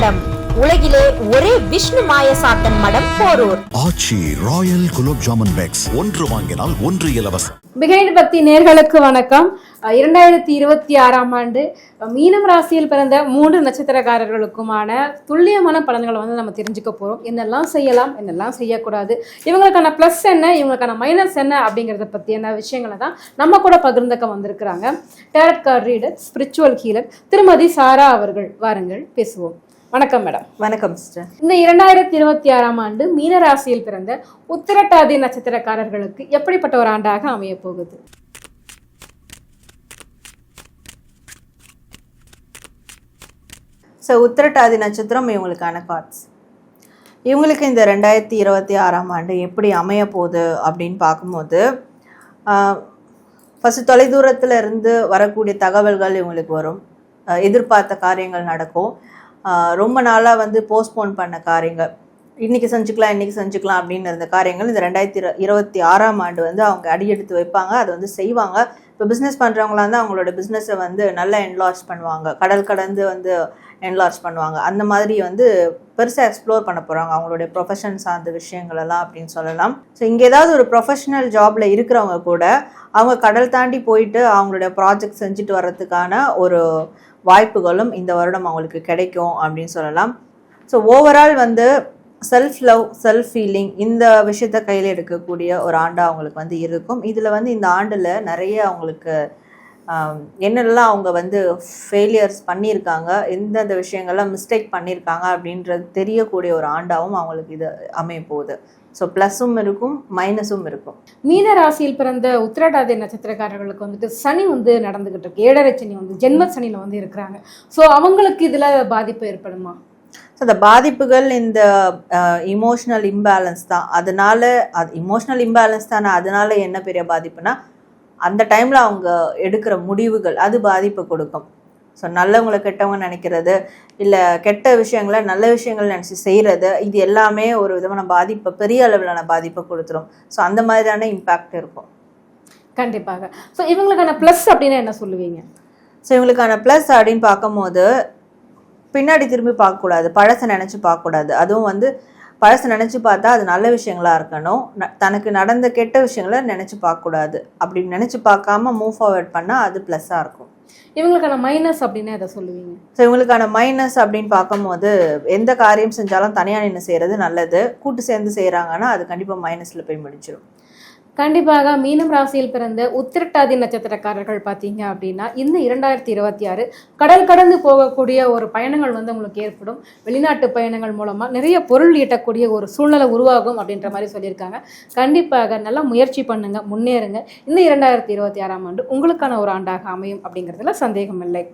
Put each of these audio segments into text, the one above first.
மடம். உலகிலே ஒரே விஷ்ணு மாயசாத்தன் மடம் Porur. Aachi royal gulab jamun packs. ஒன்று வாங்கினால் ஒன்று இலவசம். பிகைண்ட் பக்தி நேர்களுக்கு வணக்கம். இரண்டாயிரத்தி இருபத்தி ஆறாம் ஆண்டு மீனம் ராசியில் பிறந்த மூன்று நட்சத்திரக்காரர்களுக்குமான துல்லியமான பலன்களை வந்து நம்ம தெரிஞ்சுக்க போறோம். என்னெல்லாம் செய்யலாம் என்னெல்லாம் செய்யக்கூடாது இவங்களுக்கான ப்ளஸ் என்ன இவங்களுக்கான மைனஸ் என்ன அப்படிங்கிறத பற்றியான விஷயங்களை தான் நம்ம கூட பகிர்ந்துக்க வந்திருக்கிறாங்க. Tarot card reader spiritual healer திருமதி சாரா அவர்கள். வாருங்கள் பேசுவோம். வணக்கம் மேடம். வணக்கம் சிஸ்டர் இந்த இரண்டாயிரத்தி இருபத்தி ஆறாம் ஆண்டு மீன ராசியில் பிறந்த உத்திரட்டாதி நட்சத்திரக்காரர்களுக்கு எப்படிப்பட்ட ஒரு ஆண்டாக அமைய போகுது ஸோ உத்திரட்டாதி நட்சத்திரம் இவங்களுக்கான கார்ட்ஸ் இவங்களுக்கு இந்த ரெண்டாயிரத்தி இருபத்தி ஆறாம் ஆண்டு எப்படி அமைய போகுது அப்படின்னு பார்க்கும்போது ஃபஸ்ட்டு தொலைதூரத்தில் இருந்து வரக்கூடிய தகவல்கள் இவங்களுக்கு வரும். எதிர்பார்த்த காரியங்கள் நடக்கும். ரொம்ப நாளாக வந்து போஸ்ட்போன் பண்ண காரியங்கள் இன்றைக்கி செஞ்சுக்கலாம் இன்றைக்கி செஞ்சுக்கலாம் அப்படின்னு இருந்த காரியங்கள் இந்த ரெண்டாயிரத்தி இரு இருபத்தி ஆறாம் ஆண்டு வந்து அவங்க அடியெடுத்து வைப்பாங்க. அதை வந்து செய்வாங்க. இப்போ பிஸ்னஸ் பண்ணுறவங்களா இருந்தால் அவங்களோட பிஸ்னஸை வந்து நல்லா என்லார்ஜ் பண்ணுவாங்க. கடல் கடந்து வந்து என்லார்ஜ் பண்ணுவாங்க. அந்த மாதிரி வந்து பெருசாக எக்ஸ்ப்ளோர் பண்ண போகிறாங்க அவங்களுடைய ப்ரொஃபஷன் சார்ந்த விஷயங்கள் எல்லாம் அப்படின்னு சொல்லலாம். ஸோ இங்கே ஏதாவது ஒரு ப்ரொஃபஷனல் ஜாபில் இருக்கிறவங்க கூட அவங்க கடல் தாண்டி போயிட்டு அவங்களுடைய ப்ராஜெக்ட் செஞ்சுட்டு வர்றதுக்கான ஒரு வாய்ப்புகளும் இந்த வருடம் அவங்களுக்கு கிடைக்கும் அப்படின்னு சொல்லலாம். ஸோ ஓவரால் வந்து செல்ஃப் லவ் செல்ஃப் ஃபீலிங் இந்த விஷயத்த கையில் எடுக்கக்கூடிய ஒரு ஆண்டாக அவங்களுக்கு வந்து இருக்கும். இதில் வந்து இந்த ஆண்டில் நிறைய அவங்களுக்கு என்னெல்லாம் அவங்க வந்து ஃபெயிலியர்ஸ் பண்ணியிருக்காங்க எந்தெந்த விஷயங்கள்லாம் மிஸ்டேக் பண்ணியிருக்காங்க அப்படின்றது தெரியக்கூடிய ஒரு ஆண்டாகவும் அவங்களுக்கு இது அமைய போகுது. ஸோ ப்ளஸ்ஸும் இருக்கும் மைனஸும் இருக்கும். மீன ராசியில் பிறந்த உத்திரட்டாதி நட்சத்திரக்காரர்களுக்கு வந்துட்டு சனி வந்து நடந்துகிட்டு இருக்கு. ஏழரை சனி வந்து ஜென்ம சனியில வந்து இருக்கிறாங்க. ஸோ அவங்களுக்கு இதுல பாதிப்பு ஏற்படுமா? ஸோ அந்த பாதிப்புகள் இந்த இமோஷனல் இம்பேலன்ஸ் தான். அதனால அது இமோஷனல் இம்பேலன்ஸ் தானே அதனால என்ன பெரிய பாதிப்புனா அந்த டைமில் அவங்க எடுக்கிற முடிவுகள் அது பாதிப்பை கொடுக்கும். ஸோ நல்லவங்களை கெட்டவங்க நினைக்கிறது இல்லை கெட்ட விஷயங்களை நல்ல விஷயங்கள் நினச்சி செய்கிறது இது எல்லாமே ஒரு விதமான பாதிப்பை பெரிய அளவிலான பாதிப்பை கொடுத்துரும். ஸோ அந்த மாதிரியான இம்பேக்ட் இருக்கும். கண்டிப்பாக. ஸோ இவங்களுக்கான ப்ளஸ் அப்படின்னா என்ன சொல்லுவீங்க? ஸோ இவங்களுக்கான ப்ளஸ் அப்படின்னு பார்க்கும்போது பின்னாடி திரும்பி பார்க்கக்கூடாது பழசை நினச்சி பார்க்கக்கூடாது. அதுவும் வந்து பழசை நினச்சி பார்த்தா அது நல்ல விஷயங்களா இருக்கணும். தனக்கு நடந்த கெட்ட விஷயங்களை நினச்சி பார்க்கக்கூடாது. அப்படி நினச்சி பார்க்காம மூவ் ஃபார்வர்ட் பண்ணால் அது ப்ளஸ்ஸாக இருக்கும். இவங்களுக்கான மைனஸ் அப்படின்னா எதை சொல்லுவீங்க? ஸோ இவங்களுக்கான மைனஸ் அப்படின்னு பார்க்கும்போது எந்த காரியம் செஞ்சாலும் தனியாக நின்று செய்கிறது நல்லது. கூட்டு சேர்ந்து செய்கிறாங்கன்னா அது கண்டிப்பாக மைனஸில் போய் முடிச்சிடும் கண்டிப்பாக மீனம் ராசியில் பிறந்த உத்திரட்டாதி நட்சத்திரக்காரர்கள் பார்த்தீங்க அப்படின்னா இந்த இரண்டாயிரத்தி இருபத்தி ஆறு கடல் கடந்து போகக்கூடிய ஒரு பயணங்கள் வந்து உங்களுக்கு ஏற்படும். வெளிநாட்டு பயணங்கள் மூலமா நிறைய பொருள் ஈட்டக்கூடிய ஒரு சூழ்நிலை உருவாகும் அப்படின்ற மாதிரி சொல்லியிருக்காங்க. கண்டிப்பாக நல்லா முயற்சி பண்ணுங்க முன்னேறுங்க. இந்த இரண்டாயிரத்தி இருபத்தி ஆறாம் ஆண்டு உங்களுக்கான ஒரு ஆண்டாக அமையும் அப்படிங்கிறதுல சந்தேகம் இல்லை.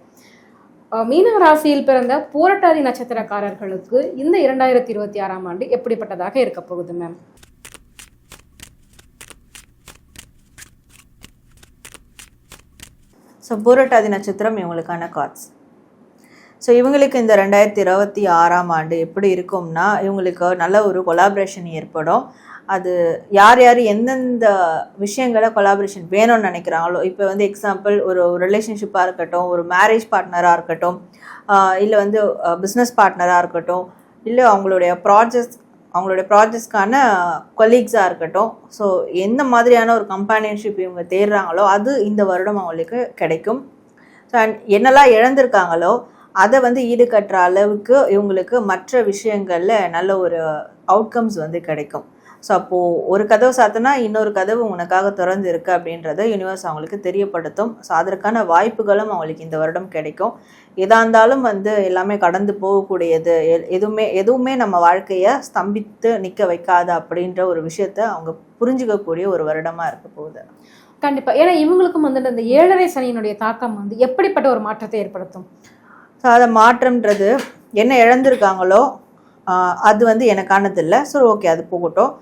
மீனவ மீனம் ராசியில் பிறந்த பூரட்டாதி நட்சத்திரக்காரர்களுக்கு இந்த இரண்டாயிரத்தி இருபத்தி ஆறாம் ஆண்டு எப்படிப்பட்டதாக இருக்க போகுது மேம் ஸோ பூரட்டாதி நட்சத்திரம் இவங்களுக்கான கார்ட்ஸ் ஸோ இவங்களுக்கு இந்த ரெண்டாயிரத்தி இருபத்தி ஆறாம் ஆண்டு எப்படி இருக்கும்னா இவங்களுக்கு நல்ல ஒரு கொலாபரேஷன் ஏற்படும். அது யார் யார் எந்தெந்த விஷயங்களை கொலாபரேஷன் வேணும்னு நினைக்கிறாங்களோ இப்போ வந்து எக்ஸாம்பிள் ஒரு ரிலேஷன்ஷிப்பாக இருக்கட்டும் ஒரு மேரேஜ் பார்ட்னராக இருக்கட்டும் இல்லை வந்து பிஸ்னஸ் பார்ட்னராக இருக்கட்டும் இல்லை அவங்களுடைய ப்ராஜெக்ட் அவங்களோட ப்ராஜெக்ட்ஸ்க்கான கொலீக்ஸாக இருக்கட்டும். ஸோ எந்த மாதிரியான ஒரு கம்பானியன்ஷிப் இவங்க தேடுறாங்களோ அது இந்த வருடம் அவங்களுக்கு கிடைக்கும். ஸோ அண்ட் என்னெல்லாம் இழந்திருக்காங்களோ அதை வந்து ஈடுகட்டுற அளவுக்கு இவங்களுக்கு மற்ற விஷயங்களில் நல்ல ஒரு அவுட்கம்ஸ் வந்து கிடைக்கும். ஸோ அப்போது ஒரு கதவு சாத்தினா இன்னொரு கதவு உனக்காக திறந்து இருக்கு அப்படின்றத யூனிவர்ஸ் அவங்களுக்கு தெரியப்படுத்தும். ஸோ அதற்கான வாய்ப்புகளும் அவங்களுக்கு இந்த வருடம் கிடைக்கும். எதா இருந்தாலும் வந்து எல்லாமே கடந்து போகக்கூடியது. எதுவுமே எதுவுமே நம்ம வாழ்க்கையை ஸ்தம்பித்து நிற்க வைக்காது அப்படின்ற ஒரு விஷயத்த அவங்க புரிஞ்சுக்கக்கூடிய ஒரு வருடமாக இருக்க போகுது. கண்டிப்பா. ஏன்னா இவங்களுக்கும் வந்துட்டு அந்த ஏழரை சனியினுடைய தாக்கம் வந்து எப்படிப்பட்ட ஒரு மாற்றத்தை ஏற்படுத்தும்? ஸோ அதை மாற்றம்ன்றது என்ன இழந்திருக்காங்களோ அது வந்து எனக்கானது இல்லை. ஸோ ஓகே அது போகட்டும்.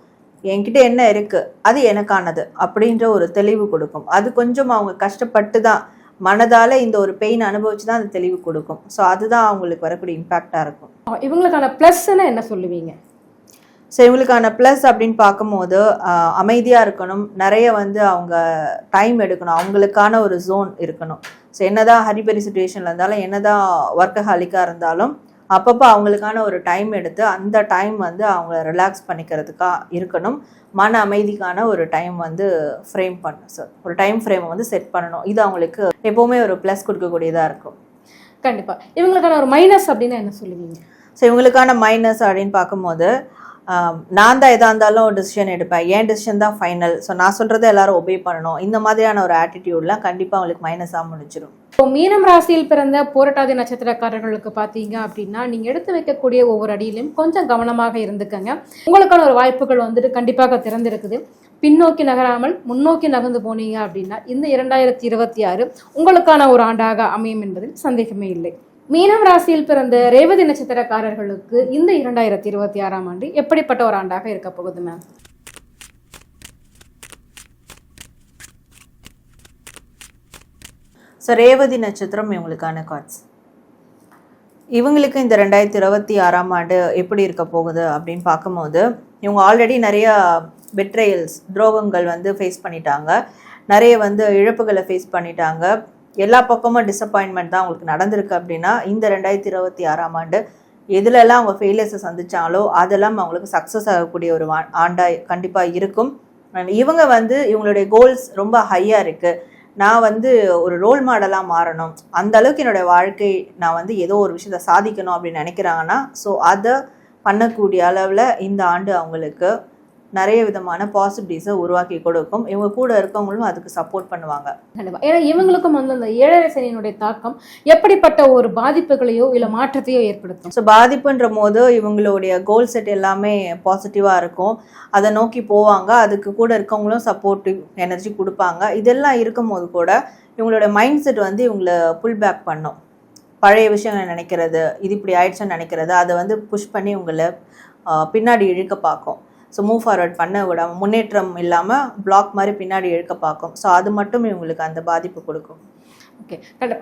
என்கிட்ட என்ன இருக்குது அது எனக்கானது அப்படின்ற ஒரு தெளிவு கொடுக்கும். அது கொஞ்சம் அவங்க கஷ்டப்பட்டு தான் மனதால் இந்த ஒரு பெயின் அனுபவிச்சு தான் அந்த தெளிவு கொடுக்கும். ஸோ அதுதான் அவங்களுக்கு வரக்கூடிய இம்பேக்டாக இருக்கும். இவங்களுக்கான ப்ளஸ்ன்னு என்ன சொல்லுவீங்க? ஸோ இவங்களுக்கான ப்ளஸ் அப்படின்னு பார்க்கும்போது அமைதியாக இருக்கணும். நிறைய வந்து அவங்க டைம் எடுக்கணும். அவங்களுக்கான ஒரு ஜோன் இருக்கணும். ஸோ என்னதான் ஹரிபரி சுச்சுவேஷனில் இருந்தாலும் என்னதான் ஒர்க்கஹாலிக்காக இருந்தாலும் அப்பப்போ அவங்களுக்கான ஒரு டைம் எடுத்து அந்த டைம் வந்து அவங்க ரிலாக்ஸ் பண்ணிக்கிறதுக்கா இருக்கணும். மன அமைதிக்கான ஒரு டைம் வந்து ஃப்ரேம் பண்ணணும் சார் ஒரு டைம் ஃப்ரேமை வந்து செட் பண்ணணும். இது அவங்களுக்கு எப்போவுமே ஒரு ப்ளஸ் கொடுக்கக்கூடியதாக இருக்கும். கண்டிப்பா. இவங்களுக்கான ஒரு மைனஸ் அப்படின்னா என்ன சொல்லுவீங்க? ஸோ இவங்களுக்கான மைனஸ் அப்படின்னு பார்க்கும்போது நான் தான் எதாக இருந்தாலும் டிசிஷன் எடுப்பேன். ஏன் டிசிஷன் தான் ஃபைனல் ஸோ நான் சொல்கிறத எல்லாரும் ஒபே பண்ணணும். இந்த மாதிரியான ஒரு ஆட்டிடியூட்லாம் கண்டிப்பாக அவங்களுக்கு மைனஸாக முடிச்சிடும் இப்போ மீனம் ராசியில் பிறந்த போராட்டாதி நட்சத்திரக்காரர்களுக்கு பார்த்தீங்க அப்படின்னா நீங்கள் எடுத்து வைக்கக்கூடிய ஒவ்வொரு அடியிலும் கொஞ்சம் கவனமாக இருந்துக்கங்க. உங்களுக்கான ஒரு வாய்ப்புகள் வந்துட்டு கண்டிப்பாக திறந்திருக்குது. பின்னோக்கி நகராமல் முன்னோக்கி நகர்ந்து போனீங்க அப்படின்னா இந்த இரண்டாயிரத்தி இருபத்தி ஆறு உங்களுக்கான ஒரு ஆண்டாக அமையும் என்பதில் சந்தேகமே இல்லை. மீனம் ராசியில் பிறந்த ரேவதி நட்சத்திரக்காரர்களுக்கு இந்த இரண்டாயிரத்தி இருபத்தி ஆறாம் ஆண்டு எப்படிப்பட்ட ஒரு ஆண்டாக இருக்க போகுது மேம் ஸோ ரேவதி நட்சத்திரம் இவங்களுக்கான கார்ட்ஸ் இவங்களுக்கு இந்த ரெண்டாயிரத்தி இருபத்தி ஆறாம் ஆண்டு எப்படி இருக்க போகுது அப்படின்னு பார்க்கும்போது இவங்க ஆல்ரெடி நிறைய பெட்ரையல்ஸ் துரோகங்கள் வந்து ஃபேஸ் பண்ணிட்டாங்க. நிறைய வந்து இழப்புகளை ஃபேஸ் பண்ணிட்டாங்க. எல்லா பக்கமும் டிசப்பாயின்மெண்ட் தான் அவங்களுக்கு நடந்திருக்கு அப்படின்னா இந்த ரெண்டாயிரத்தி இருபத்தி ஆறாம் ஆண்டு எதுலெல்லாம் அவங்க ஃபெயிலியர்ஸை சந்தித்தாலோ அதெல்லாம் அவங்களுக்கு சக்ஸஸ் ஆகக்கூடிய ஒரு வா- கண்டிப்பாக இருக்கும். இவங்க வந்து இவங்களுடைய கோல்ஸ் ரொம்ப ஹையாக இருக்குது நான் வந்து ஒரு ரோல் மாடலாக மாறணும். அந்த அளவுக்கு என்னுடைய வாழ்க்கை நான் வந்து ஏதோ ஒரு விஷயத்த சாதிக்கணும் அப்படின்னு நினைக்கிறாங்கன்னா ஸோ அதை பண்ணக்கூடிய அளவில் இந்த ஆண்டு அவங்களுக்கு நிறைய விதமான பாசிட்டிவ்ஸை உருவாக்கி கொடுக்கும். இவங்க கூட இருக்கவங்களும் அதுக்கு சப்போர்ட் பண்ணுவாங்க. கண்டிப்பா. ஏன்னா இவங்களுக்கும் வந்து அந்த ஏழரை சனியினுடைய தாக்கம் எப்படிப்பட்ட ஒரு பாதிப்புகளையோ இல்ல மாற்றத்தையோ ஏற்படுத்தும். ஸோ பாதிப்புன்ற போது இவங்களுடைய கோல் செட் எல்லாமே பாசிட்டிவாக இருக்கும். அதை நோக்கி போவாங்க. அதுக்கு கூட இருக்கவங்களும் சப்போர்ட்டிவ் எனர்ஜி கொடுப்பாங்க. இதெல்லாம் இருக்கும்போது கூட இவங்களோட மைண்ட் செட் வந்து இவங்களை புல் பேக் பண்ணும். பழைய விஷயங்களை நினைக்கிறது இது இப்படி ஆயிடுச்சுன்னு நினைக்கிறது அதை வந்து புஷ் பண்ணி உங்களை பின்னாடி இழுக்க பார்க்கும். ஸோ மூவ் ஃபார்வர்ட் பண்ண விடாம முன்னேற்றம் இல்லாமல் பிளாக் மாதிரி பின்னாடி இழுக்க பார்க்கும். ஸோ அது மட்டும் இவங்களுக்கு அந்த பாதிப்பு கொடுக்கும். ஓகே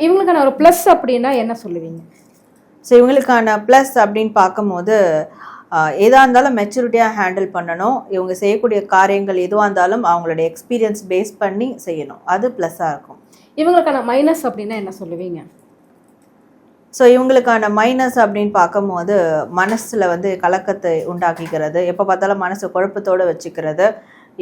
இவங்களுக்கான ஒரு ப்ளஸ் அப்படின்னா என்ன சொல்லுவீங்க? ஸோ இவங்களுக்கான ப்ளஸ் அப்படின்னு பார்க்கும்போது ஆஹ், எதா இருந்தாலும் மெச்சூரிட்டியாக ஹேண்டில் பண்ணணும். இவங்க செய்யக்கூடிய காரியங்கள் எதுவாக இருந்தாலும் அவங்களுடைய எக்ஸ்பீரியன்ஸ் பேஸ் பண்ணி செய்யணும். அது ப்ளஸ்ஸாக இருக்கும். இவங்களுக்கான மைனஸ் அப்படின்னா என்ன சொல்லுவீங்க? ஸோ இவங்களுக்கான மைனஸ் அப்படின்னு பார்க்கும்போது மனசில் வந்து கலக்கத்தை உண்டாக்கிக்கிறது. எப்போ பார்த்தாலும் மனசு குழப்பத்தோடு வச்சுக்கிறது.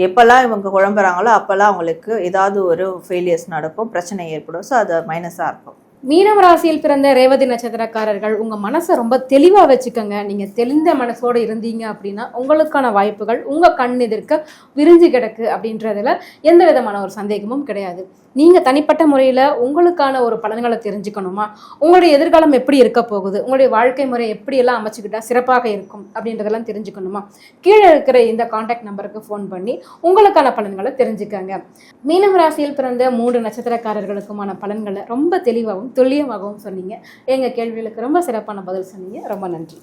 எப்போல்லாம் இவங்க குழம்புறாங்களோ அப்போல்லாம் அவங்களுக்கு ஏதாவது ஒரு ஃபெயிலியர்ஸ் நடக்கும் பிரச்சனை ஏற்படும். ஸோ அது மைனஸாக இருக்கும். மீனம் ராசியில் பிறந்த ரேவதி நட்சத்திரக்காரர்கள் உங்கள் மனசை ரொம்ப தெளிவாக வச்சுக்கோங்க. நீங்கள் தெளிந்த மனசோட இருந்தீங்க அப்படின்னா உங்களுக்கான வாய்ப்புகள் உங்கள் கண் எதிர்க்க விரிஞ்சு கிடக்கு அப்படின்றதுல எந்த விதமான ஒரு சந்தேகமும் கிடையாது. நீங்கள் தனிப்பட்ட முறையில் உங்களுக்கான ஒரு பலன்களை தெரிஞ்சுக்கணுமா? உங்களுடைய எதிர்காலம் எப்படி இருக்க போகுது? உங்களுடைய வாழ்க்கை முறை எப்படியெல்லாம் அமைச்சுக்கிட்டால் சிறப்பாக இருக்கும் அப்படின்றதெல்லாம் தெரிஞ்சுக்கணுமா? கீழே இருக்கிற இந்த காண்டாக்ட் நம்பருக்கு ஃபோன் பண்ணி உங்களுக்கான பலன்களை தெரிஞ்சுக்கங்க. மீனம் ராசியில் பிறந்த மூன்று நட்சத்திரக்காரர்களுக்குமான பலன்களை ரொம்ப தெளிவாகவும் துல்லியமாகவும் சொன்னீங்க. எங்கள் கேள்விகளுக்கு ரொம்ப சிறப்பான பதில் சொன்னீங்க. ரொம்ப நன்றி.